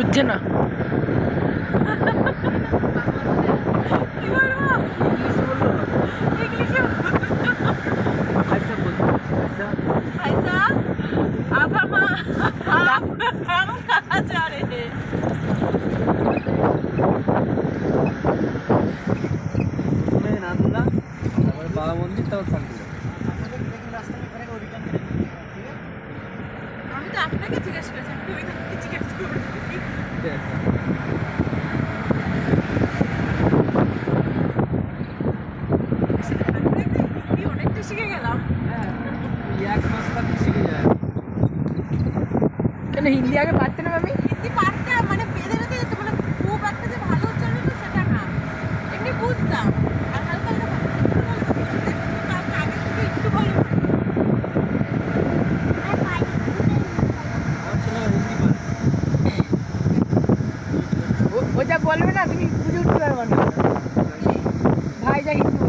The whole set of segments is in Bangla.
বুঝছে না। আমি তো আপনাকে এক মাস থাকতে শিখে যায়। কেন হিন্দি আগে পারতে না আমি হিন্দি পারতে মানে বেঁধে বেঁধে যেত মানে খুব একটা যে ভালো উচ্চারণ হতো সেটা না। এমনি বুঝতাম। আর হালকা হালকা আগে থেকে একটু ভালো আমার ছেলে হিন্দি পারে ও- ও যা বলবে না তুমি বুঝে উঠতে পারবে না। ভাই যা হিন্দি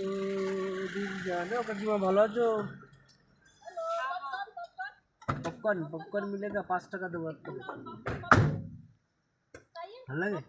তো দিল জানে ও কাকিমা ভালো আছো পপকর্ন পপকর্ন মিলেগা পাঁচ টাকা দেবো একটা ভালো লাগে